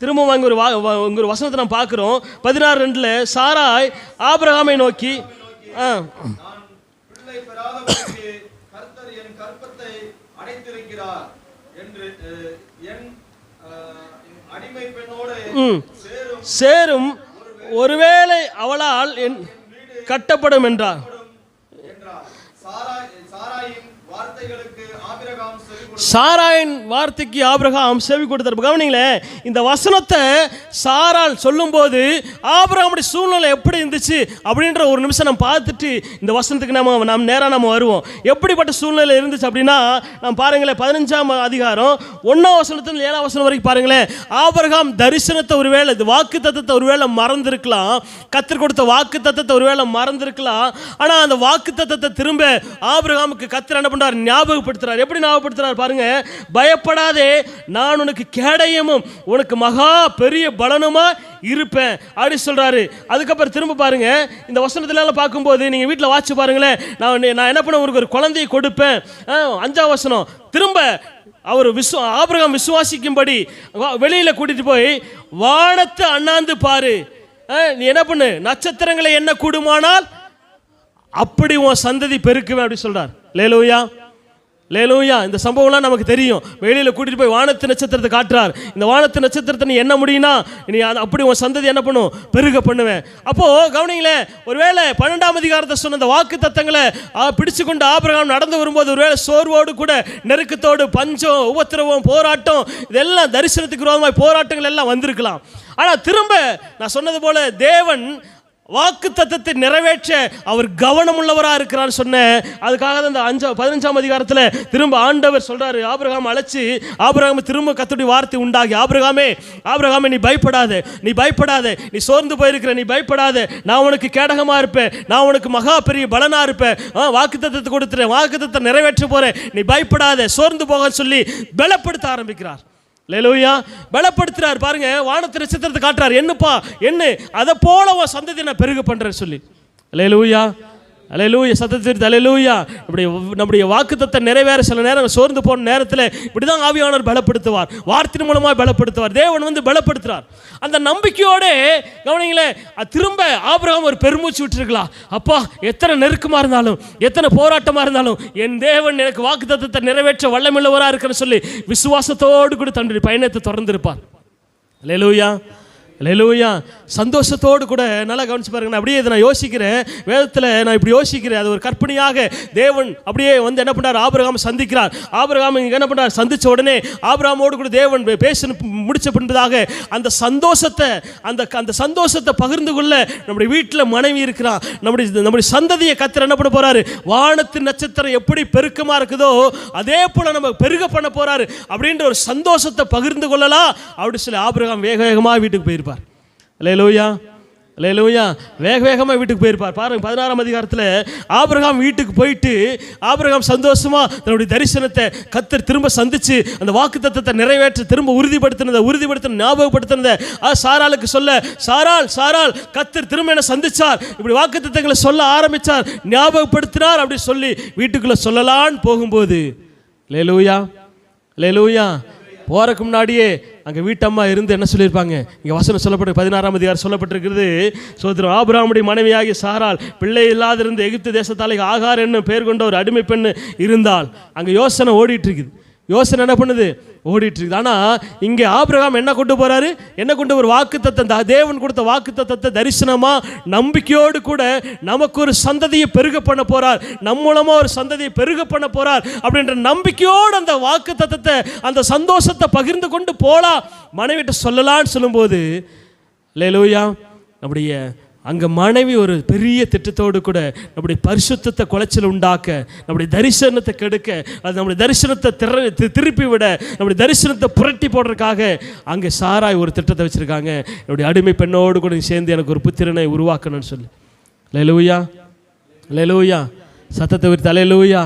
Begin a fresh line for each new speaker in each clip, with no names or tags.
திரும்பவும் அங்கே ஒரு வா இங்க ஒரு வசனத்தை நம்ம பார்க்குறோம். பதினாறு ரெண்டில் சாராய் ஆபிரகாமை நோக்கி ஆ. ம்.
சேரும்
ஒருவேளை அவளால் என் கட்டப்படும் என்றார்.
சாராயின்
சாராயின் வார்த்தைக்கு ஆபிரகாம் செவி கொடுத்தார் கவனிங்களேன் இந்த வசனத்தை சாரால் சொல்லும்போது ஆபிரகாமுடைய சூழ்நிலை எப்படி இருந்துச்சு அப்படின்ற ஒரு நிமிஷம் நம்ம பார்த்துட்டு இந்த வசனத்துக்கு நம்ம நம்ம நேராக நம்ம வருவோம். எப்படிப்பட்ட சூழ்நிலை இருந்துச்சு அப்படின்னா நம்ம பாருங்களேன் பதினஞ்சாம் அதிகாரம் ஒன்றாம் வசனத்துல ஏழாம் வசனம் வரைக்கும் பாருங்களேன். ஆபிரகாம் தரிசனத்தை ஒருவேளை இது வாக்கு தத்தத்தை ஒருவேளை மறந்துருக்கலாம். கத்தர் கொடுத்த வாக்கு தத்தத்தை ஒருவேளை மறந்துருக்கலாம். ஆனால் அந்த வாக்கு தத்தத்தை திரும்ப ஆபிரகாமுக்கு கத்தர் என்ன பண்றார் ஞாபகப்படுத்துறார். எப்படி ஞாபகப்படுத்துறார் பாருங்க. பயப்படாதே நான் உனக்கு கேடயமும் உனக்கு மகா பெரிய பலனுமா இருப்பேன். அப்படி சொல்றாரு. அதுக்கப்புறம் திரும்ப பாருங்க இந்த வசனத்துல பார்க்கும்போது நீங்க வீட்டில் வாட்சி பாருங்களேன். நான் நான் என்ன பண்ண உனக்கு ஒரு குழந்தையை கொடுப்பேன். அஞ்சாம் வசனம். திரும்ப அவர் விஸ்வ ஆபிரகம் விசுவாசிக்கும்படி வெளியில் வெளியில கூட்டிட்டு போய் வானத்தை அண்ணாந்து பாரு. ஆ, நீ என்ன பண்ணு நட்சத்திரங்களை என்ன கூடுமானால் அப்படி உன் சந்ததி பெருக்குவேன் அப்படி சொல்றார். லேலூயா லேலூயா இந்த சம்பவம்லாம் நமக்கு தெரியும். வெளியில் கூட்டிட்டு போய் வானத்து நட்சத்திரத்தை காட்டுறார். இந்த வானத்து நட்சத்திரத்தை நீ என்ன முடியும்னா நீ அப்படி உன் சந்ததி என்ன பண்ணும்? பெருக பண்ணுவேன். அப்போ கவனிங்களேன் ஒருவேளை பன்னெண்டாம் அதிகாரத்தை சொன்ன அந்த வாக்கு தத்தங்களை பிடிச்சு கொண்டு ஆபிரகாம் நடந்து வரும்போது ஒருவேளை சோர்வோடு கூட நெருக்கத்தோடு பஞ்சம் உபத்திரவம் போராட்டம் இதெல்லாம் தரிசனத்துக்கு விரோதமாக போராட்டங்கள் எல்லாம் வந்திருக்கலாம். ஆனால் திரும்ப நான் சொன்னது போல தேவன் வாக்கு தத்தத்தை நிறைவேற்ற அவர் கவனமுள்ளவராக இருக்கிறான்னு சொன்னேன் அதுக்காக தான் இந்த அஞ்சா பதினஞ்சாம் அதிகாரத்தில் திரும்ப ஆண்டவர் சொல்கிறாரு ஆபிரகாம் அழைச்சி ஆபிரகாம் திரும்ப கத்துடைய வார்த்தை உண்டாகி ஆபிரகாமே ஆபிரகாமே நீ பயப்படாத நீ பயப்படாத நீ சோர்ந்து போயிருக்கிற நீ பயப்படாத நான் உனக்கு கேடகமாக இருப்பேன் நான் உனக்கு மகா பெரிய பலனா இருப்பேன் வாக்கு தத்தத்தை கொடுத்துறேன் வாக்கு தத்தத்தை நிறைவேற்ற போகிறேன் நீ பயப்படாத சோர்ந்து போக சொல்லி பலப்படுத்த ஆரம்பிக்கிறார். லேலூயா பலப்படுத்துறார். பாருங்க வானத்து நட்சத்திரத்தை காட்டுறார். என்னப்பா என்ன? அதை போல உன் சந்ததி நான் பெருக பண்ணுறேன்னு சொல்லி. லேலூயா அலையலூயா சத்தத்திற்கு அலையலூயா. இப்படி நம்முடைய வாக்குத்தத்தை நிறைவேற சில நேரம் சோர்ந்து போன நேரத்தில் இப்படி தான் ஆவியானவர் பலப்படுத்துவார். வார்த்தை மூலமாக பலப்படுத்துவார். தேவன் வந்து பலப்படுத்துறார். அந்த நம்பிக்கையோட கவனிங்களேன் திரும்ப ஆபிரகம் ஒரு பெருமூச்சு விட்டுருக்கலாம். அப்பா எத்தனை நெருக்கமாக இருந்தாலும் எத்தனை போராட்டமாக இருந்தாலும் என் தேவன் எனக்கு வாக்குத்தத்தத்தை நிறைவேற்ற வல்லமில்லவராக இருக்கிறன்னு சொல்லி விசுவாசத்தோடு கூட தன்னுடைய பயணத்தை தொடர்ந்திருப்பார். அலையலூயா. லேலூயா சந்தோஷத்தோடு கூட நல்லா கவனிச்சு பாருங்க. அப்படியே இதை நான் யோசிக்கிறேன். வேதத்தில் நான் இப்படி யோசிக்கிறேன். அது ஒரு கற்பனையாக தேவன் அப்படியே வந்து என்ன பண்ணார் ஆபிரகாம் சந்திக்கிறார். ஆபிரகாம் இங்கே என்ன பண்ணார் சந்தித்த உடனே ஆபிரகாமோடு கூட தேவன் பேச முடிச்ச பின்பதாக அந்த சந்தோஷத்தை அந்த அந்த சந்தோஷத்தை பகிர்ந்து கொள்ள நம்முடைய வீட்டில் மனைவி இருக்கிறான் நம்முடைய நம்முடைய சந்ததியை கத்திர என்ன பண்ண போறாரு? வானத்து நட்சத்திரம் எப்படி பெருக்கமாக இருக்குதோ அதே போல் நம்ம பெருக பண்ண போறாரு. அப்படின்ற ஒரு சந்தோஷத்தை பகிர்ந்து கொள்ளலாம் அப்படி சொல்லி ஆபிரகாம் வேக வேகமாக வீட்டுக்கு போயிருப்பார். லேலூயா லேலூயா வேக வேகமாக வீட்டுக்கு போயிருப்பார். பாருங்கள் பதினாறாம் அதிகாரத்தில் ஆபிரகாம் வீட்டுக்கு போயிட்டு ஆபிரகாம் சந்தோஷமாக தன்னுடைய தரிசனத்தை கத்தர் திரும்ப சந்தித்து அந்த வாக்கு தத்துவத்தை நிறைவேற்ற திரும்ப உறுதிப்படுத்தினதை உறுதிப்படுத்தின ஞாபகப்படுத்தினதை ஆ சாராளுக்கு சொல்ல சாரால் சாரால் கத்தர் திரும்ப என்ன சந்திச்சார். இப்படி வாக்கு தத்துவங்களை சொல்ல ஆரம்பிச்சார். ஞாபகப்படுத்தினார் அப்படி சொல்லி வீட்டுக்குள்ளே சொல்லலான்னு போகும்போது. லே லூயா லே லூயா போறதுக்கு முன்னாடியே அங்கே வீட்டம்மா இருந்து என்ன சொல்லியிருப்பாங்க? இங்கே வசனம் சொல்லப்பட்டு பதினாறாம் அதிகாரம் சொல்லப்பட்டிருக்கிறது. சோதரம் ஆபிராமுடைய மனைவியாகி சாரால் பிள்ளை இல்லாதிருந்து எகிப்து தேசத்தாலே ஆகார் என்னும் பெயர் கொண்ட ஒரு அடிமை பெண் இருந்தால் அங்கே யோசனை ஓடிட்டு இருக்குது. யோசனை என்ன பண்ணுது? ஓடிட்டு இருக்குது ஆனால் இங்கே ஆபிரகாம் என்ன கொண்டு போகிறாரு என்ன கொண்டு ஒரு வாக்கு தத்தம் தேவன் கொடுத்த வாக்கு தத்தத்தை தரிசனமாக நம்பிக்கையோடு கூட நமக்கு ஒரு சந்ததியை பெருக பண்ண போகிறார் நம் மூலமாக ஒரு சந்ததியை பெருக பண்ண போகிறார் அப்படின்ற நம்பிக்கையோடு அந்த வாக்கு தத்தத்தை அந்த சந்தோஷத்தை பகிர்ந்து கொண்டு போகலாம் மனைவிட்ட சொல்லலாம்னு சொல்லும்போது லேலூயா நம்முடைய அங்கே மனைவி ஒரு பெரிய திட்டத்தோடு கூட நம்முடைய பரிசுத்தத்தை குலைச்சல் உண்டாக்க நம்முடைய தரிசனத்தை கெடுக்க அது நம்முடைய தரிசனத்தை திற திருப்பி விட நம்முடைய தரிசனத்தை புரட்டி போடுறதுக்காக அங்கே சாராய் ஒரு திட்டத்தை வச்சுருக்காங்க. என்னுடைய அடிமை பெண்ணோடு கூட சேர்ந்து எனக்கு ஒரு புத்திரனை உருவாக்கணும்னு சொல்லி. லேலூயா லேலூயா சத்தத்தை ஒரு அலையலூயா.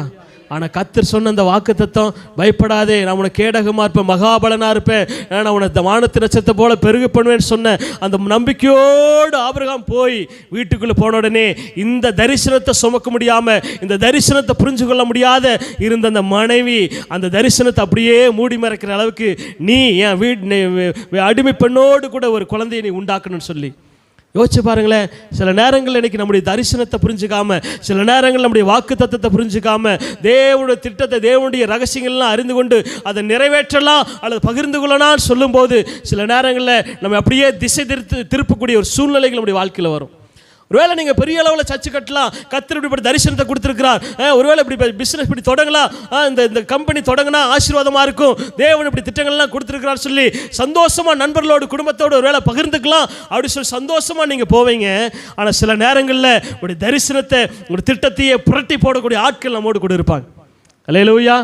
ஆனால் கத்தர் சொன்ன அந்த வாக்கு தத்துவம் பயப்படாதே நான் உனக்கு கேடகமாக இருப்பேன் மகாபலனா இருப்பேன். நான் உன இந்த வானத்து நட்சத்திரத்தை போல பெருகு பண்ணுவேன்னு சொன்ன அந்த நம்பிக்கையோடு ஆபிரகாம் போய் வீட்டுக்குள்ளே போன உடனே இந்த தரிசனத்தை சுமக்க முடியாமல் இந்த தரிசனத்தை புரிஞ்சு கொள்ள முடியாத இருந்த அந்த மனைவி அந்த தரிசனத்தை அப்படியே மூடி மறைக்கிற அளவுக்கு நீ என் வீட் அடிமை பெண்ணோடு கூட ஒரு குழந்தையை நீ உண்டாக்கணும்னு சொல்லி யோசிச்சு பாருங்களேன் சில நேரங்கள் இன்றைக்கி நம்முடைய தரிசனத்தை புரிஞ்சுக்காம சில நேரங்கள் நம்முடைய வாக்கு தத்துவத்தை புரிஞ்சுக்காம தேவனுடைய திட்டத்தை தேவனுடைய ரகசியங்கள்லாம் அறிந்து கொண்டு அதை நிறைவேற்றலாம் அல்லது பகிர்ந்து கொள்ளலாம்னு சொல்லும்போது சில நேரங்களில் நம்ம அப்படியே திசை திருத்து திருப்பக்கூடிய ஒரு சூழ்நிலைகள் நம்முடைய வாழ்க்கையில் வரும். ஒருவேளை நீங்கள் பெரிய அளவில் சர்ச்சு கட்டலாம் கத்தர் இப்படி தரிசனத்தை கொடுத்துருக்கிறார். ஒருவேளை இப்படி பிஸ்னஸ் இப்படி தொடங்கலாம் இந்த இந்த கம்பெனி தொடங்கினா ஆசீர்வாதமாக இருக்கும். தேவன் இப்படி திட்டங்கள்லாம் கொடுத்துருக்கிறார் சொல்லி சந்தோஷமாக நண்பர்களோடு குடும்பத்தோடு ஒருவேளை பகிர்ந்துக்கலாம். அப்படி சொல்லி சந்தோஷமாக நீங்கள் போவீங்க. ஆனால் சில நேரங்களில் உங்களுடைய தரிசனத்தை உங்களுடைய திட்டத்தையே புரட்டி போடக்கூடிய ஆட்கள் நம்மோடு கூட இருப்பாங்க. அலையலூயா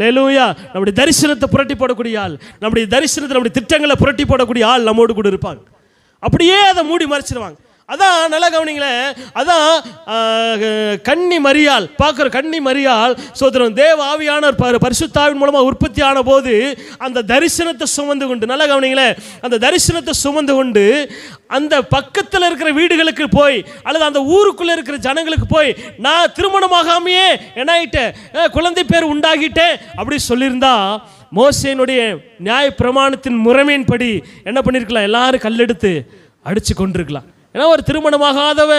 லேலூயா நம்முடைய தரிசனத்தை புரட்டி போடக்கூடிய ஆள் நம்முடைய தரிசனத்தை நம்முடைய திட்டங்களை புரட்டி போடக்கூடிய ஆள் நம்மோடு கூட இருப்பாங்க. அப்படியே அதை மூடி மறைச்சிருவாங்க. அதான் நல்லா கவனிங்களேன் அதான் கன்னி மரியாள். பார்க்குற கன்னி மரியாள் சோதரம் தேவ ஆவியானவர் பரி- பரிசுத்தாவின் மூலமாக உற்பத்தி ஆன போது அந்த தரிசனத்தை சுமந்து கொண்டு நல்லா கவனிங்களேன் அந்த தரிசனத்தை சுமந்து கொண்டு அந்த பக்கத்தில் இருக்கிற வீடுகளுக்கு போய் அல்லது அந்த ஊருக்குள்ளே இருக்கிற ஜனங்களுக்கு போய் நான் திருமணமாகாமையே என்ன ஆகிட்டேன் குழந்தை பேர் உண்டாகிட்டேன் அப்படி சொல்லியிருந்தா மோசையினுடைய நியாய பிரமாணத்தின் முறைமையின்படி என்ன பண்ணியிருக்கலாம் எல்லாரும் கல்லெடுத்து அடித்து கொண்டிருக்கலாம். ஏன்னா ஒரு திருமணமாகாதவ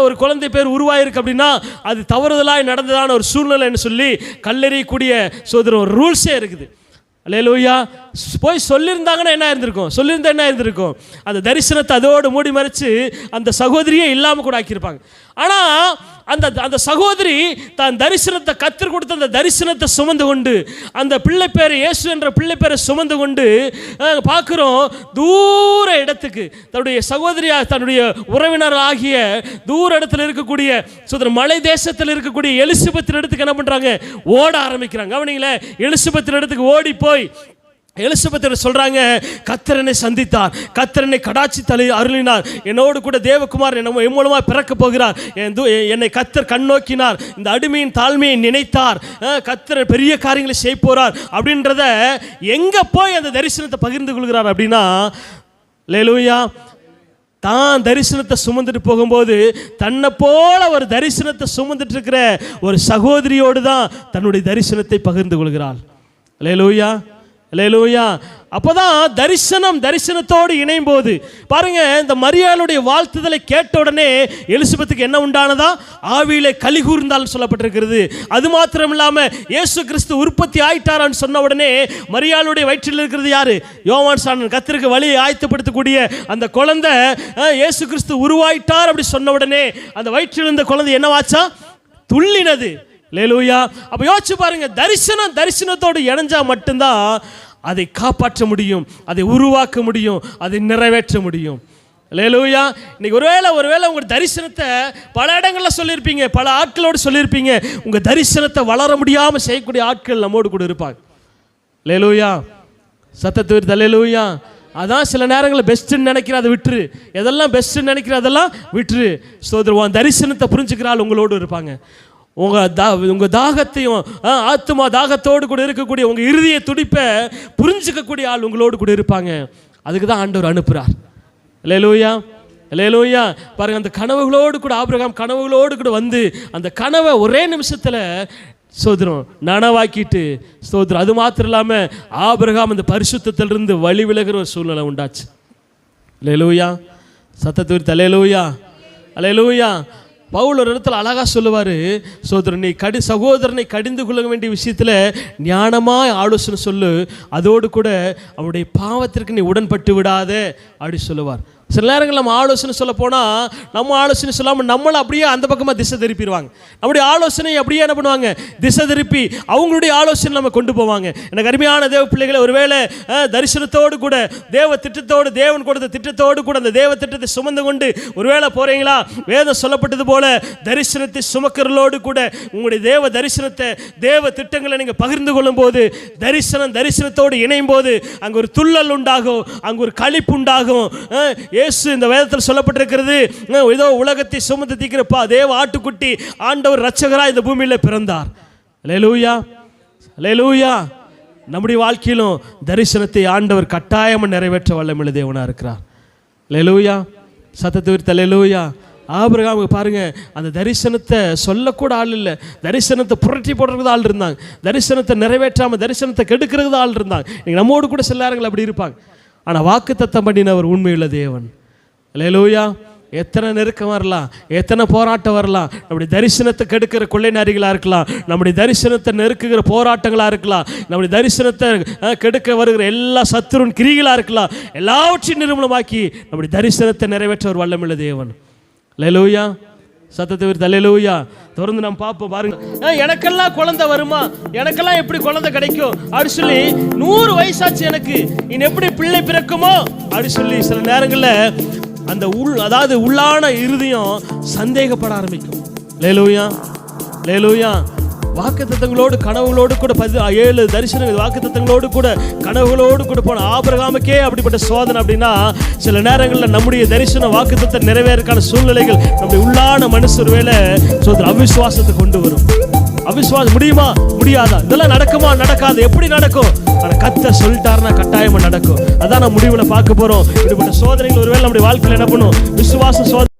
ஒரு குழந்தை பேர் உருவாயிருக்கு அப்படின்னா அது தவறுதலாக நடந்ததான ஒரு சூழ்நிலைன்னு சொல்லி கல்லெறியக்கூடிய சோதரம் ஒரு ரூல்ஸே இருக்குது. அல்லேலூயா போய் சொல்லியிருந்தாங்கன்னா என்ன இருந்திருக்கும்? சொல்லியிருந்தா என்ன இருந்திருக்கும்? அந்த தரிசனத்தை அதோடு மூடி மறைச்சு அந்த சகோதரியே இல்லாமல் கூட ஆக்கியிருப்பாங்க. ஆனால் அந்த அந்த சகோதரி தான் தரிசனத்தை கற்றுக் கொடுத்த அந்த தரிசனத்தை சுமந்து கொண்டு அந்த பிள்ளை பேர் இயேசு என்ற பிள்ளை பேரை சுமந்து கொண்டு பார்க்குறோம் தூர இடத்துக்கு தன்னுடைய சகோதரியா தன்னுடைய உறவினர் ஆகிய தூர இடத்துல இருக்கக்கூடிய சுதர மலை தேசத்தில் இருக்கக்கூடிய எலிசபெத்தின் இடத்துக்கு என்ன பண்ணுறாங்க ஓட ஆரம்பிக்கிறாங்க. கவனிங்களேன் எலிசபெத்தின் இடத்துக்கு ஓடி போய் எலிசபத்தர் சொல்றாங்க கத்திரனை சந்தித்தார். கத்திரனை கடாச்சி தலை அருளினார். என்னோடு கூட தேவகுமார் என்ன என் மூலமாக பிறக்க போகிறார். என்னை கத்தர் கண்ணோக்கினார் இந்த அடிமையின் தாழ்மையை நினைத்தார். அஹ், கத்தர் பெரிய காரியங்களை செய்ய போறார். அப்படின்றத எங்க போய் அந்த தரிசனத்தை பகிர்ந்து கொள்கிறார் அப்படின்னா லேலுவையா தான் தரிசனத்தை சுமந்துட்டு போகும்போது தன்னை போல ஒரு தரிசனத்தை சுமந்துட்டு இருக்கிற ஒரு சகோதரியோடு தான் தன்னுடைய தரிசனத்தை பகிர்ந்து கொள்கிறாள். லேலூயா லேலூயா அப்போதான் தரிசனம் தரிசனத்தோடு இணையும் போது பாருங்க இந்த மரியாளுடைய வாழ்த்துதலை கேட்ட உடனே எலிசபெத்துக்கு என்ன உண்டானதா? ஆவியிலே கலி கூர்ந்தால் சொல்லப்பட்டிருக்கிறது. அது மாத்திரம் இல்லாம இயேசு கிறிஸ்து உற்பத்தி ஆயிட்டாரான்னு சொன்ன உடனே மரியாளுடைய வயிற்றில் இருக்கிறது யாரு? யோவான் சாணன். கத்திற்கு வழியை ஆயத்தப்படுத்தக்கூடிய அந்த குழந்தை இயேசு கிறிஸ்து உருவாயிட்டார் அப்படி சொன்ன உடனே அந்த வயிற்றில் இருந்த குழந்தை என்னவாச்சா? துள்ளினது. லேலூயா அப்போ யோசிச்சு பாருங்க தரிசனம் தரிசனத்தோடு இணைஞ்சா மட்டும்தான் அதை காப்பாற்ற முடியும் அதை உருவாக்க முடியும் அதை நிறைவேற்ற முடியும். லேலூயா இன்னைக்கு ஒருவேளை ஒருவேளை உங்கள் தரிசனத்தை பல இடங்களில் சொல்லியிருப்பீங்க பல ஆட்களோடு சொல்லியிருப்பீங்க உங்கள் தரிசனத்தை வளர முடியாமல் செய்யக்கூடிய ஆட்கள் நம்மோடு கூட இருப்பாங்க. லேலூயா சத்தத்தை தலேலூயா அதான் சில நேரங்களில் பெஸ்ட்டுன்னு நினைக்கிற அதை விட்டுரு. எதெல்லாம் பெஸ்ட்டுன்னு நினைக்கிற அதெல்லாம் விட்டுரு. சோதருவான் தரிசனத்தை புரிஞ்சுக்கிறாள் உங்களோடு இருப்பாங்க. உங்கள் தா உங்கள் தாகத்தையும் ஆ, ஆத்துமா தாகத்தோடு கூட இருக்கக்கூடிய உங்கள் இறுதிய துடிப்பை புரிஞ்சுக்கக்கூடிய ஆள் உங்களோடு கூட இருப்பாங்க. அதுக்கு தான் ஆண்டவர் அனுப்புகிறார் இல்லை லூயா இல்லை லூயா பாருங்கள் அந்த கனவுகளோடு கூட ஆபிரகாம் கனவுகளோடு கூட வந்து அந்த கனவை ஒரே நிமிஷத்தில் சோதரம் நனவாக்கிட்டு சோதரம் அது மாத்திரம் இல்லாமல் ஆபிரகாம் அந்த பரிசுத்திலிருந்து வழி விலகிற ஒரு சூழ்நிலை உண்டாச்சு. லேலூயா சத்தத்தூர் தலையலூயா அலையலூயா பவுல் ஒரு இடத்துல அழகா சொல்லுவார் சோதரன் நீ கடி சகோதரனை கடிந்து கொள்ள வேண்டிய விஷயத்தில் ஞானமாக ஆலோசனை சொல்லு அதோடு கூட அவனுடைய பாவத்திற்கு நீ உடன்பட்டு விடாதே அப்படி சொல்லுவார். சில நேரங்களில் நம்ம ஆலோசனை சொல்ல போனால் நம்ம ஆலோசனை சொல்லாமல் நம்மளை அப்படியே அந்த பக்கமாக திசை திருப்பிடுவாங்க. நம்முடைய ஆலோசனை அப்படியே என்ன பண்ணுவாங்க? திசை திருப்பி அவங்களுடைய ஆலோசனை நம்ம கொண்டு போவாங்க. எனக்கு அருமையான தேவ பிள்ளைகளை ஒருவேளை தரிசனத்தோடு கூட தேவ திட்டத்தோடு தேவன் கொடுத்த திட்டத்தோடு கூட அந்த தேவ திட்டத்தை சுமந்து கொண்டு ஒருவேளை போகிறீங்களா வேதம் சொல்லப்பட்டது போல தரிசனத்தை சுமக்கிறலோடு கூட உங்களுடைய தேவ தரிசனத்தை தேவ திட்டங்களை நீங்கள் பகிர்ந்து கொள்ளும் போது தரிசனம் தரிசனத்தோடு இணையும் போது அங்கே ஒரு துள்ளல் உண்டாகும் அங்கே ஒரு களிப்பு உண்டாகும். இயேசு இந்த வேதத்தில் சொல்லப்பட்டிருக்கிறது ஏதோ உலகத்தை சுமந்து தீக்கிறப்பா தேவ ஆட்டுக்குட்டி ஆண்டவர் ரட்சகராக இந்த பூமியில் பிறந்தார். லேலூயா லேலூயா நம்முடைய வாழ்க்கையிலும் தரிசனத்தை ஆண்டவர் கட்டாயமாக நிறைவேற்ற வல்லமில்ல தேவனாக இருக்கிறார். லேலூயா சத்தத்தை விரித்த லேலூயா ஆபிரகாமுக்கு பாருங்க அந்த தரிசனத்தை சொல்லக்கூட ஆள் இல்லை. தரிசனத்தை புரட்டி போடுறது ஆள் இருந்தாங்க. தரிசனத்தை நிறைவேற்றாமல் தரிசனத்தை கெடுக்கிறது ஆள் இருந்தாங்க. நீங்கள் நம்மோடு கூட சில நேரங்கள் அப்படி இருப்பாங்க. ஆனால் வாக்கு தத்தம் பண்ணினவர் உண்மையுள்ள தேவன். லேலூயா எத்தனை நெருக்கம் வரலாம்? எத்தனை போராட்டம் வரலாம்? நம்முடைய தரிசனத்தை கெடுக்கிற கொள்ளை நரிகளாக இருக்கலாம். நம்முடைய தரிசனத்தை நெருக்குகிற போராட்டங்களாக இருக்கலாம். நம்முடைய தரிசனத்தை கெடுக்க வருகிற எல்லா சத்துருன் கிரிகளாக இருக்கலாம். எல்லாவற்றையும் நிறுவனமாக்கி நம்முடைய தரிசனத்தை நிறைவேற்ற ஒரு வல்லமுள்ள தேவன். லெலூயா சத்தத்தை விருத்த தலையிலூயா தொடர்ந்து நாம் பார்ப்போம் பாருங்க. எனக்கெல்லாம் குழந்தை வருமா? எனக்கெல்லாம் எப்படி குழந்தை கிடைக்கும்? அப்படி சொல்லி நூறு வயசாச்சு எனக்கு. இனி எப்படி பிள்ளை பிறக்குமோ? அப்படி சொல்லி சில நேரங்களில் அந்த உள் அதாவது உள்ளான இறுதியும் சந்தேகப்பட ஆரம்பிக்கும். லேலூயா லேலூயா வாக்குத்தத்தங்களோடு கனவுகளோடு கூட பதி ஏழு தரிசனங்கள் வாக்குத்தத்தங்களோடு கூட கனவுகளோடு கூட போன ஆபிரகாமுக்கே அப்படிப்பட்ட சோதனை அப்படின்னா சில நேரங்களில் நம்முடைய தரிசன வாக்குத்தத்தை நிறைவேறக்கான சூழ்நிலைகள் நம்முடைய உள்ளான மனசு ஒருவேளை சோதனை அவிசுவாசத்தை கொண்டு வரும். அவிசுவாசம் முடியுமா? முடியாதா? இதெல்லாம் நடக்குமா? நடக்காது. எப்படி நடக்கும்? ஆனால் கத்த சொல்லிட்டாருன்னா கட்டாயமா நடக்கும். அதான் நம்ம முடிவுல பார்க்க போறோம். இப்படிப்பட்ட சோதனைகள் ஒருவேளை நம்முடைய வாழ்க்கையில் என்ன பண்ணும்? விசுவாச சோதனை